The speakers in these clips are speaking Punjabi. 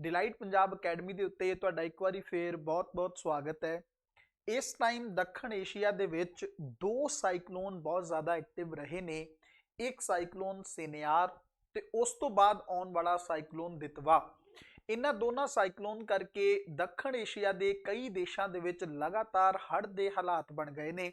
ਡਿਲਾਈਟ ਪੰਜਾਬ ਅਕੈਡਮੀ ਦੇ ਉੱਤੇ ਤੁਹਾਡਾ ਇੱਕ ਵਾਰੀ ਫੇਰ ਬਹੁਤ-ਬਹੁਤ ਸਵਾਗਤ ਹੈ। ਇਸ ਟਾਈਮ ਦੱਖਣ ਏਸ਼ੀਆ ਦੇ ਵਿੱਚ ਦੋ ਸਾਈਕਲੋਨ ਬਹੁਤ ਜ਼ਿਆਦਾ ਐਕਟਿਵ ਰਹੇ ਨੇ। ਇੱਕ ਸਾਈਕਲੋਨ ਸੇਨਿਆਰ ਤੇ ਉਸ ਤੋਂ ਬਾਅਦ ਆਉਣ ਵਾਲਾ ਸਾਈਕਲੋਨ ਦਿਤਵਾ ਇਹਨਾਂ ਦੋਨਾਂ ਸਾਈਕਲੋਨ ਕਰਕੇ ਦੱਖਣ ਏਸ਼ੀਆ ਦੇ ਕਈ ਦੇਸ਼ਾਂ ਦੇ ਵਿੱਚ ਲਗਾਤਾਰ ਹੜ੍ਹ ਦੇ ਹਾਲਾਤ ਬਣ ਗਏ ਨੇ।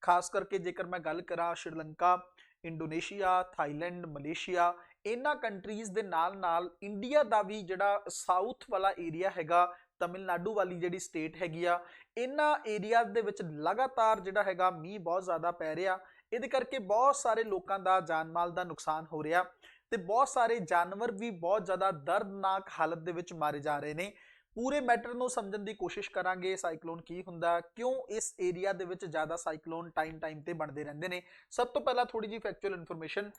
ਖਾਸ ਕਰਕੇ ਜੇਕਰ ਮੈਂ ਗੱਲ ਕਰਾਂ ਸ਼੍ਰੀਲੰਕਾ, ਇੰਡੋਨੇਸ਼ੀਆ, ਥਾਈਲੈਂਡ, ਮਲੇਸ਼ੀਆ ਇਹਨਾਂ ਕੰਟਰੀਜ਼ ਦੇ ਨਾਲ-ਨਾਲ ਇੰਡੀਆ ਦਾ ਵੀ ਜਿਹੜਾ ਸਾਊਥ ਵਾਲਾ ਏਰੀਆ ਹੈਗਾ, ਤਮਿਲਨਾਡੂ ਵਾਲੀ ਜਿਹੜੀ ਸਟੇਟ ਹੈਗੀ ਆ, ਇਹਨਾਂ ਏਰੀਆ ਦੇ ਵਿੱਚ ਲਗਾਤਾਰ ਜਿਹੜਾ ਹੈਗਾ ਮੀਂਹ ਬਹੁਤ ਜ਼ਿਆਦਾ ਪੈ ਰਿਹਾ। ਇਹਦੇ ਕਰਕੇ ਬਹੁਤ ਸਾਰੇ ਲੋਕਾਂ ਦਾ ਜਾਨ ਮਾਲ ਦਾ ਨੁਕਸਾਨ ਹੋ ਰਿਹਾ ਤੇ ਬਹੁਤ ਸਾਰੇ ਜਾਨਵਰ ਵੀ ਬਹੁਤ ਜ਼ਿਆਦਾ ਦਰਦਨਾਕ ਹਾਲਤ ਦੇ ਵਿੱਚ ਮਾਰੇ ਜਾ ਰਹੇ ਨੇ। ਪੂਰੇ ਮੈਟਰ ਨੂੰ ਸਮਝਣ ਦੀ ਕੋਸ਼ਿਸ਼ ਕਰਾਂਗੇ, ਸਾਈਕਲੋਨ ਕੀ ਹੁੰਦਾ, ਕਿਉਂ ਇਸ ਏਰੀਆ ਦੇ ਵਿੱਚ ਜ਼ਿਆਦਾ ਸਾਈਕਲੋਨ ਟਾਈਮ ਟਾਈਮ ਤੇ ਬਣਦੇ ਰਹਿੰਦੇ ਨੇ। ਸਭ ਤੋਂ ਪਹਿਲਾਂ ਥੋੜੀ ਜੀ ਫੈਕਚੁਅਲ ਇਨਫੋਰਮੇਸ਼ਨ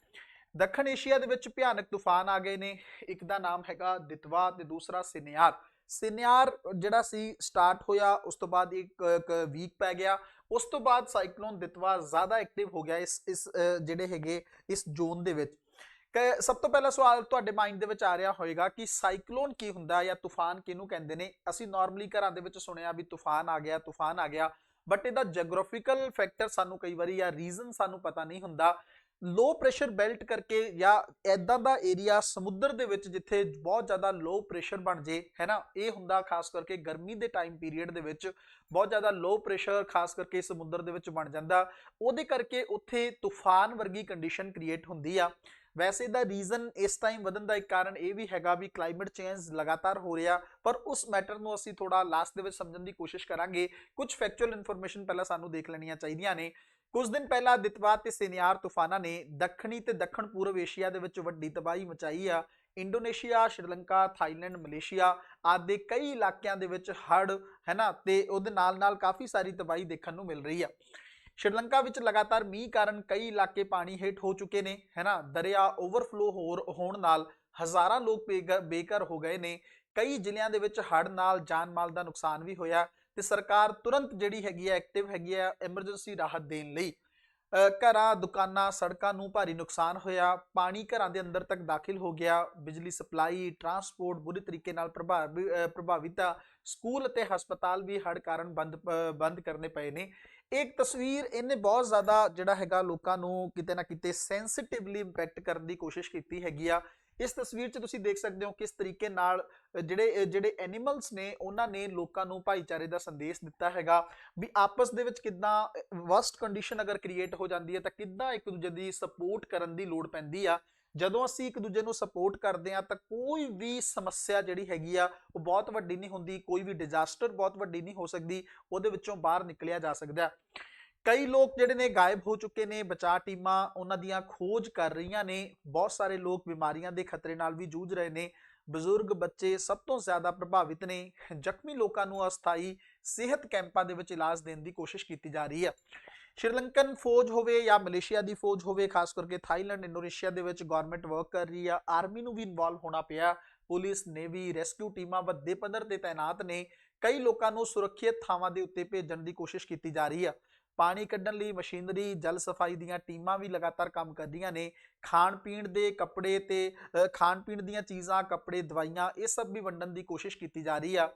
ਦੱਖਣ ਏਸ਼ੀਆ ਦੇ ਵਿੱਚ ਭਿਆਨਕ ਤੂਫਾਨ ਆ ਗਏ ਨੇ। ਇੱਕ ਦਾ ਨਾਮ ਹੈਗਾ ਦਿਤਵਾ ਤੇ ਦੂਸਰਾ ਸਿਨਿਆਰ। ਸਿਨਿਆਰ ਜਿਹੜਾ ਸੀ ਸਟਾਰਟ ਹੋਇਆ, ਉਸ ਤੋਂ ਬਾਅਦ ਇੱਕ ਵੀਕ ਪੈ ਗਿਆ। ਉਸ ਤੋਂ ਬਾਅਦ ਸਾਈਕਲੋਨ ਦਿਤਵਾ ਜ਼ਿਆਦਾ ਐਕਟਿਵ ਹੋ ਗਿਆ ਇਸ ਇਸ ਜਿਹੜੇ ਹੈਗੇ ਇਸ ਜ਼ੋਨ ਦੇ ਵਿੱਚ। ਸਭ ਤੋਂ ਪਹਿਲਾ ਸਵਾਲ ਤੁਹਾਡੇ ਮਾਈਂਡ ਦੇ ਵਿੱਚ ਆ ਰਿਹਾ ਹੋਵੇਗਾ ਕਿ ਸਾਈਕਲੋਨ ਕੀ ਹੁੰਦਾ ਜਾਂ ਤੂਫਾਨ ਕਿਹਨੂੰ ਕਹਿੰਦੇ ਨੇ? ਅਸੀਂ ਨਾਰਮਲੀ ਘਰਾਂ ਦੇ ਵਿੱਚ ਸੁਣਿਆ ਵੀ ਤੂਫਾਨ ਆ ਗਿਆ, ਤੂਫਾਨ ਆ ਗਿਆ। ਬਟ ਇਹਦਾ ਜੀਓਗ੍ਰਾਫਿਕਲ ਫੈਕਟਰ ਸਾਨੂੰ ਕਈ ਵਾਰੀ ਜਾਂ ਰੀਜ਼ਨ ਸਾਨੂੰ ਪਤਾ ਨਹੀਂ ਹੁੰਦਾ। ਲੋ ਪ੍ਰੈਸ਼ਰ ਬੈਲਟ ਕਰਕੇ ਜਾਂ ਐਦਾਂ ਦਾ ਏਰੀਆ ਸਮੁੰਦਰ ਦੇ ਵਿੱਚ ਜਿੱਥੇ ਬਹੁਤ ਜ਼ਿਆਦਾ ਲੋ ਪ੍ਰੈਸ਼ਰ ਬਣ ਜੇ ਹੈਨਾ ਇਹ ਹੁੰਦਾ ਖਾਸ ਕਰਕੇ ਗਰਮੀ ਦੇ ਟਾਈਮ ਪੀਰੀਅਡ ਦੇ ਵਿੱਚ ਬਹੁਤ ਜ਼ਿਆਦਾ ਲੋ ਪ੍ਰੈਸ਼ਰ ਖਾਸ ਕਰਕੇ ਸਮੁੰਦਰ ਦੇ ਵਿੱਚ ਬਣ ਜਾਂਦਾ। ਉਹਦੇ ਕਰਕੇ ਉੱਥੇ ਤੂਫਾਨ ਵਰਗੀ ਕੰਡੀਸ਼ਨ ਕ੍ਰੀਏਟ ਹੁੰਦੀ ਆ। ਵੈਸੇ ਦਾ ਰੀਜ਼ਨ ਇਸ ਟਾਈਮ ਵਧਣ ਦਾ ਇੱਕ ਕਾਰਨ ਇਹ ਵੀ ਹੈਗਾ ਵੀ ਕਲਾਈਮੇਟ ਚੇਂਜ ਲਗਾਤਾਰ ਹੋ ਰਿਹਾ, ਪਰ ਉਸ ਮੈਟਰ ਨੂੰ ਅਸੀਂ ਥੋੜਾ ਲਾਸਟ ਦੇ ਵਿੱਚ ਸਮਝਣ ਦੀ ਕੋਸ਼ਿਸ਼ ਕਰਾਂਗੇ। ਕੁਝ ਫੈਕਚੁਅਲ ਇਨਫੋਰਮੇਸ਼ਨ ਪਹਿਲਾਂ ਸਾਨੂੰ ਦੇਖ ਲੈਣੀਆਂ ਚਾਹੀਦੀਆਂ ਨੇ। ਕੁਝ ਦਿਨ ਪਹਿਲਾਂ ਦਿਤਵਾ ਤੇ ਸਿਨਿਆਰ ਤੂਫਾਨਾਂ ਨੇ ਦੱਖਣੀ ਤੇ ਦੱਖਣ ਪੂਰਬ ਏਸ਼ੀਆ ਦੇ ਵਿੱਚ ਵੱਡੀ ਤਬਾਹੀ ਮਚਾਈ ਆ। ਇੰਡੋਨੇਸ਼ੀਆ, ਸ਼੍ਰੀਲੰਕਾ, ਥਾਈਲੈਂਡ, ਮਲੇਸ਼ੀਆ ਆਦਿ ਕਈ ਇਲਾਕਿਆਂ ਦੇ ਵਿੱਚ ਹੜ੍ਹ ਹੈਨਾ ਤੇ ਉਹਦੇ ਨਾਲ ਨਾਲ ਕਾਫੀ ਸਾਰੀ ਤਬਾਹੀ ਦੇਖਣ ਨੂੰ ਮਿਲ ਰਹੀ ਆ। ਸ਼੍ਰੀਲੰਕਾ ਵਿੱਚ ਲਗਾਤਾਰ ਮੀਂਹ ਕਾਰਨ ਕਈ ਇਲਾਕੇ ਪਾਣੀ ਹੇਠ ਹੋ ਚੁੱਕੇ ਨੇ ਹੈਨਾ ਦਰਿਆ ਓਵਰਫਲੋ ਹੋਣ ਨਾਲ ਹਜ਼ਾਰਾਂ ਲੋਕ ਬੇਘਰ ਹੋ ਗਏ ਨੇ। ਕਈ ਜ਼ਿਲ੍ਹਿਆਂ ਦੇ ਵਿੱਚ ਹੜ੍ਹ ਨਾਲ ਜਾਨ ਮਾਲ ਦਾ ਨੁਕਸਾਨ ਵੀ ਹੋਇਆ। ਤੇ ਸਰਕਾਰ ਤੁਰੰਤ ਜਿਹੜੀ ਹੈਗੀ ਹੈ ਐਕਟਿਵ ਹੈਗੀ ਹੈ ਐਮਰਜੈਂਸੀ ਰਾਹਤ ਦੇਣ ਲਈ ਘਰਾਂ, ਦੁਕਾਨਾਂ, ਸੜਕਾਂ ਨੂੰ ਭਾਰੀ ਨੁਕਸਾਨ ਹੋਇਆ, ਪਾਣੀ ਘਰਾਂ ਦੇ ਅੰਦਰ ਤੱਕ ਦਾਖਲ ਹੋ ਗਿਆ, ਬਿਜਲੀ ਸਪਲਾਈ ਟਰਾਂਸਪੋਰਟ ਬੁਰੀ ਤਰੀਕੇ ਨਾਲ ਪ੍ਰਭਾਵਿਤ ਆ, ਸਕੂਲ ਅਤੇ ਹਸਪਤਾਲ ਵੀ ਹੜ੍ਹ ਕਾਰਨ ਬੰਦ ਬੰਦ ਕਰਨੇ ਪਏ ਨੇ। ਇੱਕ ਤਸਵੀਰ ਇਹਨੇ ਬਹੁਤ ਜ਼ਿਆਦਾ ਜਿਹੜਾ ਹੈਗਾ ਲੋਕਾਂ ਨੂੰ ਕਿਤੇ ਨਾ ਕਿਤੇ ਸੈਂਸਿਟਿਵਲੀ ਇੰਪੈਕਟ ਕਰਨ ਦੀ ਕੋਸ਼ਿਸ਼ ਕੀਤੀ ਹੈਗੀ ਆ। ਇਸ ਤਸਵੀਰ 'ਚ ਤੁਸੀਂ ਦੇਖ ਸਕਦੇ ਹੋ ਕਿਸ ਤਰੀਕੇ ਨਾਲ ਜਿਹੜੇ ਜਿਹੜੇ ਐਨੀਮਲਸ ਨੇ, ਉਹਨਾਂ ਨੇ ਲੋਕਾਂ ਨੂੰ ਭਾਈਚਾਰੇ ਦਾ ਸੰਦੇਸ਼ ਦਿੱਤਾ ਹੈਗਾ ਵੀ ਆਪਸ ਦੇ ਵਿੱਚ ਕਿੱਦਾਂ ਵਰਸਟ ਕੰਡੀਸ਼ਨ ਅਗਰ ਕ੍ਰੀਏਟ ਹੋ ਜਾਂਦੀ ਹੈ ਤਾਂ ਕਿੱਦਾਂ ਇੱਕ ਦੂਜੇ ਦੀ ਸਪੋਰਟ ਕਰਨ ਦੀ ਲੋੜ ਪੈਂਦੀ ਆ। ਜਦੋਂ ਅਸੀਂ ਇੱਕ ਦੂਜੇ ਨੂੰ ਸਪੋਰਟ ਕਰਦੇ ਆ ਤਾਂ ਕੋਈ ਵੀ ਸਮੱਸਿਆ ਜਿਹੜੀ ਹੈਗੀ ਆ, ਉਹ ਬਹੁਤ ਵੱਡੀ ਨਹੀਂ ਹੁੰਦੀ, ਕੋਈ ਵੀ ਡਿਜ਼ਾਸਟਰ ਬਹੁਤ ਵੱਡੀ ਨਹੀਂ ਹੋ ਸਕਦੀ, ਉਹਦੇ ਵਿੱਚੋਂ ਬਾਹਰ ਨਿਕਲਿਆ ਜਾ ਸਕਦਾ। ਕਈ ਲੋਕ ਜਿਹੜੇ ਨੇ ਗਾਇਬ ਹੋ ਚੁੱਕੇ ਨੇ, ਬਚਾਅ ਟੀਮਾਂ ਉਹਨਾਂ ਦੀਆਂ ਖੋਜ ਕਰ ਰਹੀਆਂ ਨੇ, ਬਹੁਤ ਸਾਰੇ ਲੋਕ ਬਿਮਾਰੀਆਂ ਦੇ ਖਤਰੇ ਨਾਲ ਵੀ ਜੂਝ ਰਹੇ ਨੇ। ਬਜ਼ੁਰਗ ਬੱਚੇ ਸਭ ਤੋਂ ਜ਼ਿਆਦਾ ਪ੍ਰਭਾਵਿਤ ਨੇ। ਜ਼ਖਮੀ ਲੋਕਾਂ ਨੂੰ ਅਸਥਾਈ ਸਿਹਤ ਕੈਂਪਾਂ ਦੇ ਵਿੱਚ ਇਲਾਜ ਦੇਣ ਦੀ ਕੋਸ਼ਿਸ਼ ਕੀਤੀ ਜਾ ਰਹੀ ਹੈ। ਸ਼੍ਰੀਲੰਕਨ ਫੌਜ ਹੋਵੇ ਜਾਂ ਮਲੇਸ਼ੀਆ ਦੀ ਫੌਜ ਹੋਵੇ, ਖਾਸ ਕਰਕੇ ਥਾਈਲੈਂਡ, ਇੰਡੋਨੇਸ਼ੀਆ ਦੇ ਵਿੱਚ ਗਵਰਨਮੈਂਟ ਵਰਕ ਕਰ ਰਹੀ ਆ। ਆਰਮੀ ਨੂੰ ਵੀ ਇਨਵੋਲਵ ਹੋਣਾ ਪਿਆ। ਪੁਲਿਸ ਨੇਵੀ ਰੈਸਕਿਊ ਟੀਮਾਂ ਵੱਡੇ ਪੱਧਰ ਤੇ ਤਾਇਨਾਤ ਨੇ। ਕਈ ਲੋਕਾਂ ਨੂੰ ਸੁਰੱਖਿਅਤ ਥਾਵਾਂ ਦੇ ਉੱਤੇ ਭੇਜਣ ਦੀ ਕੋਸ਼ਿਸ਼ ਕੀਤੀ ਜਾ ਰਹੀ ਆ। ਪਾਣੀ ਕੱਢਣ ਲਈ ਮਸ਼ੀਨਰੀ, ਜਲ ਸਫ਼ਾਈ ਦੀਆਂ ਟੀਮਾਂ ਵੀ ਲਗਾਤਾਰ ਕੰਮ ਕਰਦੀਆਂ ਨੇ। ਖਾਣ ਪੀਣ ਦੇ ਕੱਪੜੇ ਤੇ ਖਾਣ ਪੀਣ ਦੀਆਂ ਚੀਜ਼ਾਂ, ਕੱਪੜੇ, ਦਵਾਈਆਂ, ਇਹ ਸਭ ਵੀ ਵੰਡਣ ਦੀ ਕੋਸ਼ਿਸ਼ ਕੀਤੀ ਜਾ ਰਹੀ ਆ।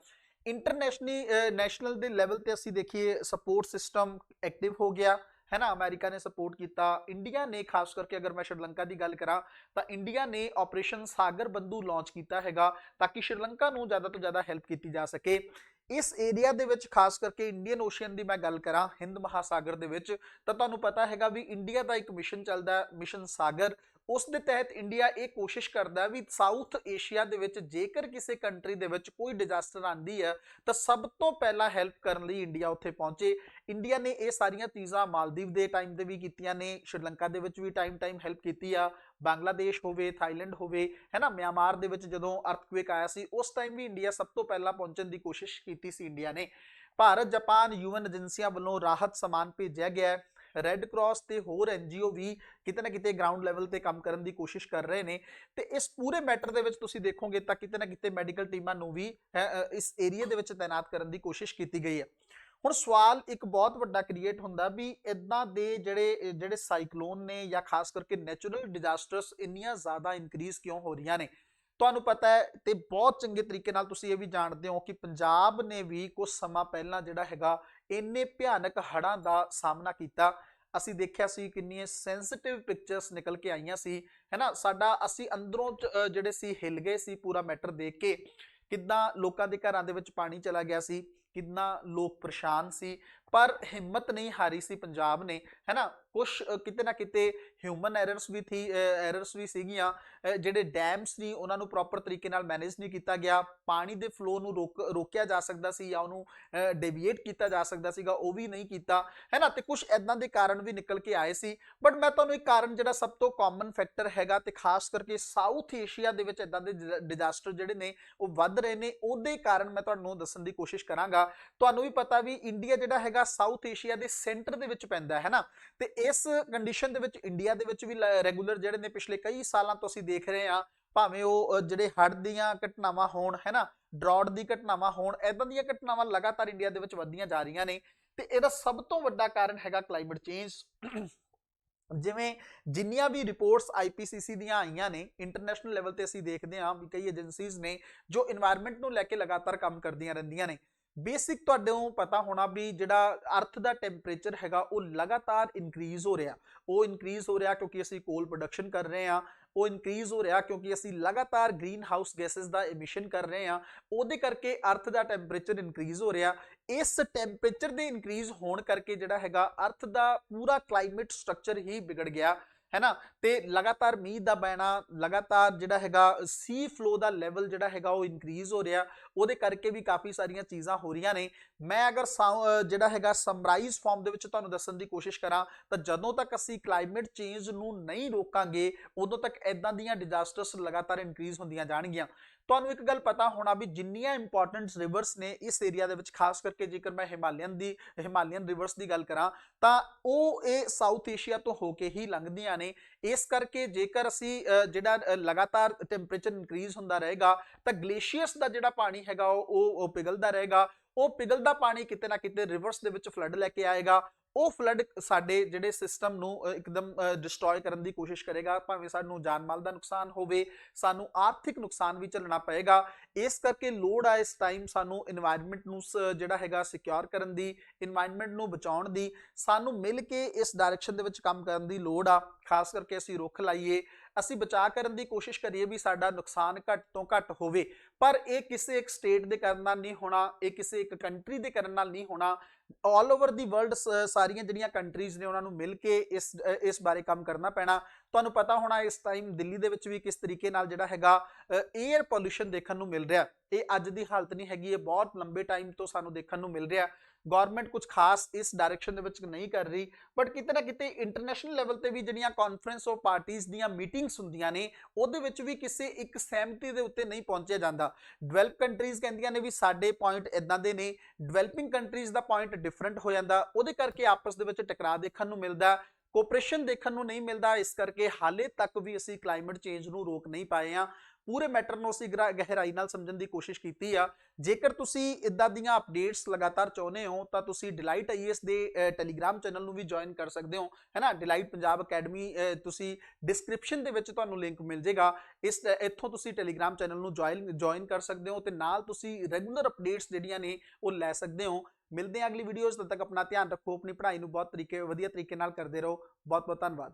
ਇੰਟਰਨੈਸ਼ਨਲੀ ਨੈਸ਼ਨਲ ਦੇ ਲੈਵਲ ਤੇ ਅਸੀਂ ਦੇਖੀਏ ਸਪੋਰਟ ਸਿਸਟਮ ਐਕਟਿਵ ਹੋ ਗਿਆ, ਹੈ ਨਾ? ਅਮਰੀਕਾ ਨੇ ਸਪੋਰਟ ਕੀਤਾ, ਇੰਡੀਆ ਨੇ ਖਾਸ ਕਰਕੇ ਅਗਰ ਮੈਂ ਸ਼੍ਰੀਲੰਕਾ ਦੀ ਗੱਲ ਕਰਾਂ, ਤਾਂ ਇੰਡੀਆ ਨੇ ਆਪਰੇਸ਼ਨ ਸਾਗਰ ਬੰਧੂ ਲਾਂਚ ਕੀਤਾ ਹੈਗਾ, ਤਾਂ ਕਿ ਸ਼੍ਰੀਲੰਕਾ ਨੂੰ ਜ਼ਿਆਦਾ ਤੋਂ ਜ਼ਿਆਦਾ ਹੈਲਪ ਕੀਤੀ ਜਾ ਸਕੇ। ਇਸ ਏਰੀਆ ਦੇ ਵਿੱਚ, ਖਾਸ ਕਰਕੇ ਇੰਡੀਅਨ ਓਸ਼ੀਅਨ ਦੀ ਮੈਂ ਗੱਲ ਕਰਾਂ ਹਿੰਦ ਮਹਾਸਾਗਰ ਦੇ ਵਿੱਚ, ਤਾਂ ਤੁਹਾਨੂੰ ਪਤਾ ਹੈਗਾ ਵੀ ਇੰਡੀਆ ਦਾ ਇੱਕ ਮਿਸ਼ਨ ਚੱਲਦਾ ਮਿਸ਼ਨ ਸਾਗਰ। ਉਸ ਦੇ ਤਹਿਤ ਇੰਡੀਆ ਇਹ ਕੋਸ਼ਿਸ਼ ਕਰਦਾ ਵੀ ਸਾਊਥ ਏਸ਼ੀਆ ਦੇ ਵਿੱਚ ਜੇਕਰ ਕਿਸੇ ਕੰਟਰੀ ਦੇ ਵਿੱਚ ਕੋਈ ਡਿਜ਼ਾਸਟਰ ਆਂਦੀ ਹੈ, ਤਾਂ ਸਭ ਤੋਂ ਪਹਿਲਾਂ ਹੈਲਪ ਕਰਨ ਲਈ ਇੰਡੀਆ ਉੱਥੇ ਪਹੁੰਚੇ। ਇੰਡੀਆ ਨੇ ਇਹ ਸਾਰੀਆਂ ਚੀਜ਼ਾਂ ਮਾਲਦੀਵ ਦੇ ਟਾਈਮ ਤੇ ਵੀ ਕੀਤੀਆਂ ਨੇ ਸ਼੍ਰੀਲੰਕਾ ਦੇ ਵਿੱਚ ਵੀ ਟਾਈਮ ਟਾਈਮ ਹੈਲਪ ਕੀਤੀ ਆ ਬੰਗਲਾਦੇਸ਼ ਹੋਵੇ ਥਾਈਲੈਂਡ ਹੋਵੇ ਹੈ ਨਾ ਮਿਆਂਮਾਰ ਦੇ ਵਿੱਚ ਜਦੋਂ ਅਰਥਕਵੇਕ ਆਇਆ ਸੀ, ਉਸ ਟਾਈਮ ਵੀ ਇੰਡੀਆ ਸਭ ਤੋਂ ਪਹਿਲਾਂ ਪਹੁੰਚਣ ਦੀ ਕੋਸ਼ਿਸ਼ ਕੀਤੀ ਸੀ ਇੰਡੀਆ ਨੇ। ਭਾਰਤ ਜਾਪਾਨ ਯੂਐਨ ਏਜੰਸੀਆਂ ਵੱਲੋਂ ਰਾਹਤ ਸਮਾਨ ਭੇਜਿਆ ਗਿਆ ਰੈੱਡ ਕਰਾਸ ਤੇ ਹੋਰ ਐਨਜੀਓ ਵੀ ਕਿਤੇ ਨਾ ਕਿਤੇ ਗਰਾਊਂਡ ਲੈਵਲ ਤੇ ਕੰਮ ਕਰਨ ਦੀ ਕੋਸ਼ਿਸ਼ ਕਰ ਰਹੇ ਨੇ। ਤੇ ਇਸ ਪੂਰੇ ਮੈਟਰ ਦੇ ਵਿੱਚ ਤੁਸੀਂ ਦੇਖੋਗੇ ਤਾਂ ਕਿਤੇ ਨਾ ਕਿਤੇ ਮੈਡੀਕਲ ਟੀਮਾਂ ਨੂੰ ਵੀ ਇਸ ਏਰੀਆ ਦੇ ਵਿੱਚ ਤਾਇਨਾਤ ਕਰਨ ਦੀ ਕੋਸ਼ਿਸ਼ ਕੀਤੀ ਗਈ ਹੈ। ਹੁਣ ਸਵਾਲ ਇੱਕ ਬਹੁਤ ਵੱਡਾ ਕ੍ਰੀਏਟ ਹੁੰਦਾ ਵੀ ਇਦਾਂ ਦੇ ਜਿਹੜੇ ਜਿਹੜੇ ਸਾਈਕਲੋਨ ਨੇ ਜਾਂ ਖਾਸ ਕਰਕੇ ਨੈਚੁਰਲ ਡਿਜ਼ਾਸਟਰਸ ਇੰਨੀਆਂ ਜ਼ਿਆਦਾ ਇਨਕਰੀਜ਼ ਕਿਉਂ ਹੋ ਰਹੀਆਂ ਨੇ? ਤੁਹਾਨੂੰ ਪਤਾ ਹੈ ਤੇ ਬਹੁਤ ਚੰਗੇ ਤਰੀਕੇ ਨਾਲ ਤੁਸੀਂ ਇਹ ਵੀ ਜਾਣਦੇ ਹੋ ਕਿ ਪੰਜਾਬ ਨੇ ਵੀ ਕੁਝ ਸਮਾਂ ਪਹਿਲਾਂ ਜਿਹੜਾ ਹੈਗਾ ਇੰਨੇ ਭਿਆਨਕ ਹੜ੍ਹਾਂ ਦਾ ਸਾਹਮਣਾ ਕੀਤਾ। ਅਸੀਂ ਦੇਖਿਆ ਸੀ ਕਿੰਨੀਆਂ ਸੈਂਸਿਟਿਵ ਪਿਕਚਰਸ ਨਿਕਲ ਕੇ ਆਈਆਂ ਸੀ, ਹੈਨਾ? ਸਾਡਾ ਅਸੀਂ ਅੰਦਰੋਂ ਚ- ਜਿਹੜੇ ਸੀ ਹਿੱਲ ਗਏ ਸੀ ਪੂਰਾ ਮੈਟਰ ਦੇਖ ਕੇ। ਕਿੱਦਾਂ ਲੋਕਾਂ ਦੇ ਘਰਾਂ ਦੇ ਵਿੱਚ ਪਾਣੀ ਚਲਾ ਗਿਆ ਸੀ ਕਿੰਨਾ ਲੋਕ ਪਰੇਸ਼ਾਨ ਸੀ, ਪਰ ਹਿੰਮਤ ਨਹੀਂ ਹਾਰੀ ਸੀ ਪੰਜਾਬ ਨੇ, ਹੈਨਾ? ਕੁਝ ਕਿਤੇ ਨਾ ਕਿਤੇ ਹਿਊਮਨ ਐਰਰਸ ਵੀ ਥੀ ਐਰਰਸ ਵੀ ਸੀਗੀਆਂ ਜਿਹੜੇ ਡੈਮਸ ਨਹੀਂ ਉਹਨਾਂ ਨੂੰ ਪ੍ਰੋਪਰ ਤਰੀਕੇ ਨਾਲ ਮੈਨੇਜ ਨਹੀਂ ਕੀਤਾ ਗਿਆ, ਪਾਣੀ ਦੇ ਫਲੋ ਨੂੰ ਰੋਕ, ਰੋਕਿਆ ਜਾ ਸਕਦਾ ਸੀ ਜਾਂ ਉਹਨੂੰ ਡੇਵੀਏਟ ਕੀਤਾ ਜਾ ਸਕਦਾ ਸੀਗਾ, ਉਹ ਵੀ ਨਹੀਂ ਕੀਤਾ, ਹੈਨਾ? ਤੇ ਕੁਝ ਐਦਾਂ ਦੇ ਕਾਰਨ ਵੀ ਨਿਕਲ ਕੇ ਆਏ ਸੀ ਬਟ ਮੈਂ ਤੁਹਾਨੂੰ ਇੱਕ ਕਾਰਨ ਜਿਹੜਾ ਸਭ ਤੋਂ ਕਾਮਨ ਫੈਕਟਰ ਹੈਗਾ ਤੇ ਖਾਸ ਕਰਕੇ ਸਾਊਥ ਏਸ਼ੀਆ ਦੇ ਵਿੱਚ ਐਦਾਂ ਦੇ ਡਿਜ਼ਾਸਟਰ ਜਿਹੜੇ ਨੇ, ਉਹ ਵੱਧ ਰਹੇ ਨੇ, ਉਹਦੇ ਕਾਰਨ ਮੈਂ ਤੁਹਾਨੂੰ ਦੱਸਣ ਦੀ ਕੋਸ਼ਿਸ਼ ਕਰਾਂਗਾ ਹੈਗਾ ਤੁਹਾਨੂੰ ਵੀ ਪਤਾ ਵੀ ਇੰਡੀਆ ਜਿਹੜਾ ਹੈਗਾ ਸਾਊਥ ਏਸ਼ੀਆ ਦੇ ਸੈਂਟਰ ਦੇ ਵਿੱਚ ਪੈਂਦਾ ਹੈ ਨਾ? ਤੇ ਇਸ ਕੰਡੀਸ਼ਨ ਦੇ ਵਿੱਚ ਇੰਡੀਆ ਦੇ ਵਿੱਚ ਵੀ ਰੈਗੂਲਰ ਜਿਹੜੇ ਨੇ ਪਿਛਲੇ ਕਈ ਸਾਲਾਂ ਤੋਂ ਅਸੀਂ ਦੇਖ ਰਹੇ ਹਾਂ, ਭਾਵੇਂ ਉਹ ਜਿਹੜੇ ਹੜ ਦੀਆਂ ਘਟਨਾਵਾਂ ਹੋਣ, ਹੈ ਨਾ? ਡਰਾਟ ਦੀ ਘਟਨਾਵਾਂ ਹੋਣ ਐਦਾਂ ਦੀਆਂ ਘਟਨਾਵਾਂ ਲਗਾਤਾਰ ਇੰਡੀਆ ਦੇ ਵਿੱਚ ਵੱਧਦੀਆਂ ਜਾ ਰਹੀਆਂ ਨੇ, ਤੇ ਇਹਦਾ ਸਭ ਤੋਂ ਵੱਡਾ ਕਾਰਨ ਹੈਗਾ ਕਲਾਈਮੇਟ ਚੇਂਜ ਜਿਵੇਂ ਜਿੰਨੀਆਂ ਵੀ ਰਿਪੋਰਟਸ IPCC ਦੀਆਂ ਆਈਆਂ ਨੇ ਇੰਟਰਨੈਸ਼ਨਲ ਲੈਵਲ ਤੇ ਅਸੀਂ ਦੇਖਦੇ ਹਾਂ ਵੀ ਕਈ ਏਜੰਸੀਜ਼ ਨੇ ਜੋ এনवायरमेंट ਨੂੰ ਲੈ ਕੇ ਲਗਾਤਾਰ ਕੰਮ ਕਰਦੀਆਂ ਰਹਿੰਦੀਆਂ ਨੇ। ਬੇਸਿਕ ਤੁਹਾਡੇ ਪਤਾ ਹੋਣਾ ਵੀ ਜਿਹੜਾ ਅਰਥ ਦਾ ਟੈਂਪਰੇਚਰ ਹੈਗਾ, ਉਹ ਲਗਾਤਾਰ ਇਨਕਰੀਜ਼ ਹੋ ਰਿਹਾ। ਉਹ ਇਨਕਰੀਜ਼ ਹੋ ਰਿਹਾ ਕਿਉਂਕਿ ਅਸੀਂ ਕੋਲ ਪ੍ਰੋਡਕਸ਼ਨ ਕਰ ਰਹੇ ਹਾਂ। ਉਹ ਇਨਕਰੀਜ਼ ਹੋ ਰਿਹਾ ਕਿਉਂਕਿ ਅਸੀਂ ਲਗਾਤਾਰ ਗ੍ਰੀਨ ਹਾਊਸ ਗੈਸਸ ਦਾ ਐਮਿਸ਼ਨ ਕਰ ਰਹੇ ਹਾਂ। ਉਹਦੇ ਕਰਕੇ ਅਰਥ ਦਾ ਟੈਂਪਰੇਚਰ ਇਨਕਰੀਜ਼ ਹੋ ਰਿਹਾ। ਇਸ ਟੈਂਪਰੇਚਰ ਦੇ ਇਨਕਰੀਜ਼ ਹੋਣ ਕਰਕੇ ਜਿਹੜਾ ਹੈਗਾ, ਅਰਥ ਦਾ ਪੂਰਾ ਕਲਾਈਮੇਟ ਸਟਰਕਚਰ ਹੀ ਵਿਗੜ ਗਿਆ। ਹੈ ਨਾ ਤੇ ਲਗਾਤਾਰ ਮੀਂਹ ਦਾ ਪੈਣਾ, ਲਗਾਤਾਰ ਜਿਹੜਾ ਹੈਗਾ ਸੀ ਫਲੋ ਦਾ ਲੈਵਲ ਜਿਹੜਾ ਹੈਗਾ ਉਹ ਇਨਕਰੀਜ਼ ਹੋ ਰਿਹਾ, ਉਹਦੇ ਕਰਕੇ ਵੀ ਕਾਫੀ ਸਾਰੀਆਂ ਚੀਜ਼ਾਂ ਹੋ ਰਹੀਆਂ ਨੇ। ਮੈਂ ਅਗਰ ਸਾਊ- ਜਿਹੜਾ ਹੈਗਾ ਸਮਰਾਈਜ਼ ਫਾਰਮ ਦੇ ਵਿੱਚ ਤੁਹਾਨੂੰ ਦੱਸਣ ਦੀ ਕੋਸ਼ਿਸ਼ ਕਰਾਂ, ਤਾਂ ਜਦੋਂ ਤੱਕ ਅਸੀਂ ਕਲਾਈਮੇਟ ਚੇਂਜ ਨੂੰ ਨਹੀਂ ਰੋਕਾਂਗੇ, ਉਦੋਂ ਤੱਕ ਐਦਾਂ ਦੀਆਂ ਡਿਜ਼ਾਸਟਰਸ ਲਗਾਤਾਰ ਇਨਕਰੀਜ਼ ਹੁੰਦੀਆਂ ਜਾਣਗੀਆਂ। ਤੁਹਾਨੂੰ ਇੱਕ ਗੱਲ ਪਤਾ ਹੋਣਾ ਵੀ ਜਿੰਨੀਆਂ ਇੰਪੋਰਟੈਂਟ ਰਿਵਰਸ ਨੇ ਇਸ ਏਰੀਆ ਦੇ ਵਿੱਚ, ਖਾਸ ਕਰਕੇ ਜੇਕਰ ਮੈਂ ਹਿਮਾਲਿਅਨ ਦੀ, ਹਿਮਾਲਿਅਨ ਰਿਵਰਸ ਦੀ ਗੱਲ ਕਰਾਂ, ਤਾਂ ਉਹ ਇਹ ਸਾਊਥ ਏਸ਼ੀਆ ਤੋਂ ਹੋ ਕੇ ਹੀ ਲੰਘਦੀਆਂ ਨੇ। ਇਸ ਕਰਕੇ ਜੇਕਰ ਅਸੀਂ ਅ, ਜਿਹੜਾ ਅ, ਲਗਾਤਾਰ ਟੈਂਪਰੇਚਰ ਇਨਕਰੀਜ਼ ਹੁੰਦਾ ਰਹੇਗਾ ਤਾਂ ਗਲੇਸ਼ੀਅਰਸ ਦਾ ਜਿਹੜਾ ਪਾਣੀ ਹੈਗਾ ਉਹ ਪਿਘਲਦਾ ਰਹੇਗਾ। ਉਹ ਪਿਘਲਦਾ ਪਾਣੀ ਕਿਤੇ ਨਾ ਕਿਤੇ ਰਿਵਰਸ ਦੇ ਵਿੱਚ ਫਲੱਡ ਲੈ ਕੇ ਆਏਗਾ। ਉਹ ਫਲੱਡ ਸਾਡੇ ਜਿਹੜੇ ਸਿਸਟਮ ਨੂੰ ਇੱਕਦਮ ਡਿਸਟਰੋਏ ਕਰਨ ਦੀ ਕੋਸ਼ਿਸ਼ ਕਰੇਗਾ, ਭਾਵੇਂ ਸਾਨੂੰ ਜਾਨ ਮਾਲ ਦਾ ਨੁਕਸਾਨ ਹੋਵੇ, ਸਾਨੂੰ ਆਰਥਿਕ ਨੁਕਸਾਨ ਵੀ ਝੱਲਣਾ ਪਏਗਾ। ਇਸ ਕਰਕੇ ਲੋੜ ਆ ਇਸ ਟਾਈਮ ਸਾਨੂੰ এনवायरमेंट ਨੂੰ ਜਿਹੜਾ ਹੈਗਾ ਸਿਕਿਉਰ ਕਰਨ ਦੀ এনवायरमेंट ਨੂੰ ਬਚਾਉਣ ਦੀ। ਸਾਨੂੰ ਮਿਲ ਕੇ ਇਸ ਡਾਇਰੈਕਸ਼ਨ ਦੇ ਵਿੱਚ ਕੰਮ ਕਰਨ ਦੀ ਲੋੜ ਆ, ਖਾਸ ਕਰਕੇ ਅਸੀਂ ਰੁੱਖ ਲਾਈਏ। ਅਸੀਂ ਬਚਾ ਕਰਨ ਦੀ ਕੋਸ਼ਿਸ਼ ਕਰੀਏ ਵੀ ਸਾਡਾ ਨੁਕਸਾਨ ਘੱਟ ਤੋਂ ਘੱਟ ਹੋਵੇ। ਪਰ ਇਹ ਕਿਸੇ ਇੱਕ ਸਟੇਟ ਦੇ ਕਰਨ ਨਾਲ ਨਹੀਂ ਹੋਣਾ, ਇਹ ਕਿਸੇ ਇੱਕ ਕੰਟਰੀ ਦੇ ਕਰਨ ਨਾਲ ਨਹੀਂ ਹੋਣਾ। ਆਲ ਓਵਰ ਦੀ ਵਰਲਡ ਸਾਰੀਆਂ ਜਿਹੜੀਆਂ ਕੰਟਰੀਜ਼ ਨੇ ਉਹਨਾਂ ਨੂੰ ਮਿਲ ਕੇ ਇਸ ਇਸ ਬਾਰੇ ਕੰਮ ਕਰਨਾ ਪੈਣਾ। ਤੁਹਾਨੂੰ ਪਤਾ ਹੋਣਾ ਇਸ ਟਾਈਮ ਦਿੱਲੀ ਦੇ ਵਿੱਚ ਵੀ ਕਿਸ ਤਰੀਕੇ ਨਾਲ ਜਿਹੜਾ ਹੈਗਾ 에ਅਰ ਪੋਲੂਸ਼ਨ ਦੇਖਣ ਨੂੰ ਮਿਲ ਰਿਹਾ। ਇਹ ਅੱਜ ਦੀ ਹਾਲਤ ਨਹੀਂ ਹੈਗੀ, ਇਹ ਬਹੁਤ ਲੰਬੇ ਟਾਈਮ ਤੋਂ ਸਾਨੂੰ ਦੇਖਣ ਨੂੰ ਮਿਲ ਰਿਹਾ। ਗਵਰਨਮੈਂਟ ਕੁਝ ਖਾਸ ਇਸ ਡਾਇਰੈਕਸ਼ਨ ਦੇ ਵਿੱਚ ਨਹੀਂ ਕਰ ਰਹੀ ਬਟ ਕਿਤੇ ਨਾ ਕਿਤੇ ਇੰਟਰਨੈਸ਼ਨਲ ਲੈਵਲ ਤੇ ਵੀ ਜਿਹੜੀਆਂ ਕਾਨਫਰੰਸ ਆਫ ਪਾਰਟੀਆਂ ਦੀਆਂ ਮੀਟਿੰਗਸ ਹੁੰਦੀਆਂ ਨੇ, ਉਹਦੇ ਵਿੱਚ ਵੀ ਕਿਸੇ ਇੱਕ ਸਹਿਮਤੀ ਦੇ ਉੱਤੇ ਨਹੀਂ ਪਹੁੰਚਿਆ ਜਾਂਦਾ। ਡਿਵੈਲਪ ਕੰਟਰੀਜ਼ ਕਹਿੰਦੀਆਂ ਨੇ ਵੀ ਸਾਡੇ ਪੁਆਇੰਟ ਇਦਾਂ ਦੇ ਨੇ ਡਿਵੈਲਪਿੰਗ ਕੰਟਰੀਜ਼ ਦਾ ਪੁਆਇੰਟ ਡਿਫਰੈਂਟ ਹੋ ਜਾਂਦਾ, ਉਹਦੇ ਕਰਕੇ ਆਪਸ ਦੇ ਵਿੱਚ ਟਕਰਾਅ ਦੇਖਣ ਨੂੰ ਮਿਲਦਾ ਕੋਆਪਰੇਸ਼ਨ ਦੇਖਣ ਨੂੰ ਨਹੀਂ ਮਿਲਦਾ, ਇਸ ਕਰਕੇ ਹਾਲੇ ਤੱਕ ਵੀ ਅਸੀਂ ਕਲਾਈਮੇਟ ਚੇਂਜ ਨੂੰ ਰੋਕ ਨਹੀਂ ਪਾਏ ਆ ਪੂਰੇ ਮੈਟਰ ਨੂੰ ਅਸੀਂ ਗਰਾ- ਗਹਿਰਾਈ ਨਾਲ ਸਮਝਣ ਦੀ ਕੋਸ਼ਿਸ਼ ਕੀਤੀ ਆ। ਜੇਕਰ ਤੁਸੀਂ ਇਦਾਂ ਦੀਆਂ ਅਪਡੇਟਸ ਲਗਾਤਾਰ ਚਾਹੁੰਦੇ ਹੋ, ਤਾਂ ਤੁਸੀਂ ਡਿਲਾਈਟ ਆਈਐਸ ਦੇ ਟੈਲੀਗ੍ਰਾਮ ਚੈਨਲ ਨੂੰ ਵੀ ਜੁਆਇਨ ਕਰ ਸਕਦੇ ਹੋ। ਹੈਨਾ? ਡਿਲਾਈਟ ਪੰਜਾਬ ਅਕੈਡਮੀ ਤੁਸੀਂ ਡਿਸਕ੍ਰਿਪਸ਼ਨ ਦੇ ਵਿੱਚ ਤੁਹਾਨੂੰ ਲਿੰਕ ਮਿਲ ਜਾਏਗਾ ਇਸ, ਇੱਥੋਂ ਤੁਸੀਂ ਟੈਲੀਗ੍ਰਾਮ ਚੈਨਲ ਨੂੰ ਜੁਆਇਨ ਜੁਆਇਨ ਕਰ ਸਕਦੇ ਹੋ ਤੇ ਨਾਲ ਤੁਸੀਂ ਰੈਗੂਲਰ ਅਪਡੇਟਸ ਜਿਹੜੀਆਂ ਨੇ, ਉਹ ਲੈ ਸਕਦੇ ਹੋ। ਮਿਲਦੇ ਹਾਂ ਅਗਲੀ ਵੀਡੀਓਜ਼ ਤਦ ਤੱਕ ਆਪਣਾ ਧਿਆਨ ਰੱਖੋ, ਆਪਣੀ ਪੜ੍ਹਾਈ ਨੂੰ ਬਹੁਤ ਤਰੀਕੇ, ਵਧੀਆ ਤਰੀਕੇ ਨਾਲ ਕਰਦੇ ਰਹੋ। ਬਹੁਤ ਬਹੁਤ ਧੰਨਵਾਦ।